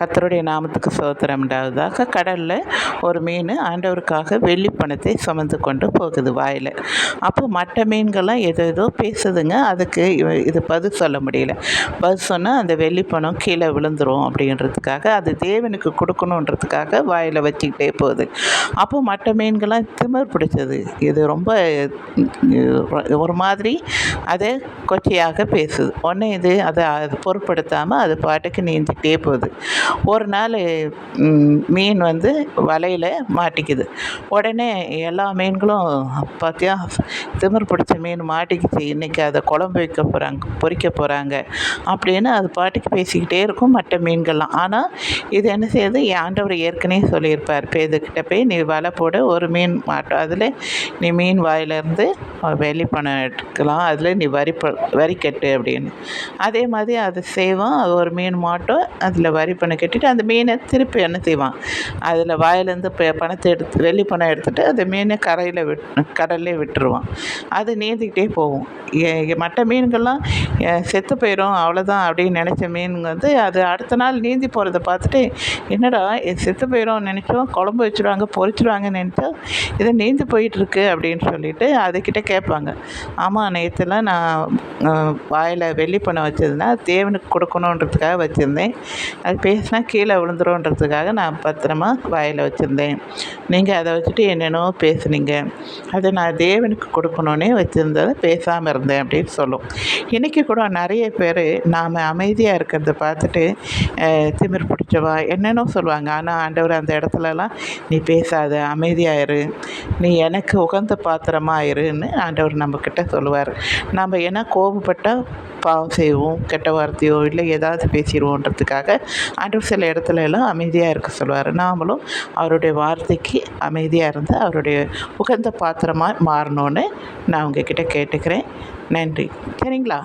கத்தருடைய நாமத்துக்கு சோத்திரம் உண்டாவதாக. கடலில் ஒரு மீன் ஆண்டவருக்காக வெள்ளி பணத்தை சுமந்து கொண்டு போகுது வாயில். அப்போ மற்ற மீன்கள்லாம் ஏதோ ஏதோ பேசுதுங்க. அதுக்கு இது பதில் சொல்ல முடியல. பதில் சொன்னால் அந்த வெள்ளி பணம் கீழே விழுந்துரும் அப்படின்றதுக்காக அது தேவனுக்கு கொடுக்கணுன்றதுக்காக வாயில் வச்சுக்கிட்டே போகுது. அப்போ மற்ற மீன்கள்லாம் திமிர் பிடிச்சது. இது ரொம்ப ஒரு மாதிரி அதை கொச்சையாக பேசுது. உடனே இது அதை பொருட்படுத்தாமல் அது பாட்டுக்கு நீந்திக்கிட்டே போகுது. ஒரு நாள் மீன் வந்து வலையில் மாட்டிக்குது. உடனே எல்லா மீன்களும் பார்த்தியா திமிர் பிடிச்ச மீன் மாட்டிக்கிச்சு. இன்றைக்கி அதை குழம்பு வைக்க போகிறாங்க பொறிக்க போகிறாங்க அப்படின்னு அது பாட்டுக்கு பேசிக்கிட்டே இருக்கும் மற்ற மீன்கள்லாம். ஆனால் இது என்ன செய்யுது? என் ஆண்டவர் ஏற்கனவே சொல்லியிருப்பார் பேதுக்கிட்ட போய் நீ வலை போட ஒரு மீன் மாட்டோம். அதில் நீ மீன் வாயிலேருந்து வெளி பணம் எடுக்கலாம். அதில் நீ வரி ப வரி கட்டு அப்படின்னு. அதே மாதிரி அது செய்வோம் அது ஒரு மீன் மாட்டோம் அதில் வரி பணம் கட்டிட்டு அந்த மீனை திருப்பி என்ன செய்வான் அதில் வாயிலேருந்து ப பணத்தை எடுத்து வெள்ளி பணம் எடுத்துகிட்டு அந்த மீனை கரையில் விட் கடல்லே விட்டுருவான். அது நீந்திக்கிட்டே போகும். எ- மற்ற மீன்கள்லாம் செத்து போயிடும் அவ்வளோதான் அப்படின்னு நினச்ச மீனுங்க வந்து அது அடுத்த நாள் நீந்தி போகிறத பார்த்துட்டு என்னடா செத்து போயிடும் நினச்சோம் குழம்பு வச்சுருவாங்க பொறிச்சிடுவாங்கன்னு நினச்சா இதை நீந்தி போயிட்டுருக்கு அப்படின்னு சொல்லிட்டு அதுக்கிட்ட கேட்பாங்க. ஆமாம் நேற்றுலாம் நான் வாயில் வெள்ளி பணம் வச்சதுன்னா தேவனுக்கு கொடுக்கணுன்றதுக்காக வச்சுருந்தேன். அது பேசினா கீழே விழுந்துருன்றதுக்காக நான் பத்திரமா வாயில் வச்சுருந்தேன். நீங்கள் அதை வச்சுட்டு என்னென்னோ பேசுனீங்க. அதை நான் தேவனுக்கு கொடுக்கணுன்னே வச்சுருந்ததை பேசாமல் இருந்தேன் அப்படின்னு சொல்லும். இன்றைக்கி கூட நிறைய பேர் நாம் அமைதியாக இருக்கிறத பார்த்துட்டு திமிர் பிடிச்சவா என்னென்னோ சொல்லுவாங்க. ஆனால் ஆண்டவர் அந்த இடத்துலலாம் நீ பேசாத அமைதியாயிரு நீ எனக்கு உகந்த பாத்திரமா இருன்னு ஆண்டவர் நம்மக்கிட்ட சொல்லுவார். நம்ம ஏன்னா கோபப்பட்டால் பாவம் செய்வோம் கெட்ட வார்த்தையோ இல்லை ஏதாவது பேசிடுவோன்றதுக்காக ஆண்டவர் சில இடத்துல எல்லாம் அமைதியாக இருக்க சொல்லுவார். நாமளும் அவருடைய வார்த்தைக்கு அமைதியாக இருந்து அவருடைய உகந்த பாத்திரமாக மாறணும்னு நான் உங்ககிட்ட கேட்டுக்கிறேன். நன்றி. சரிங்களா?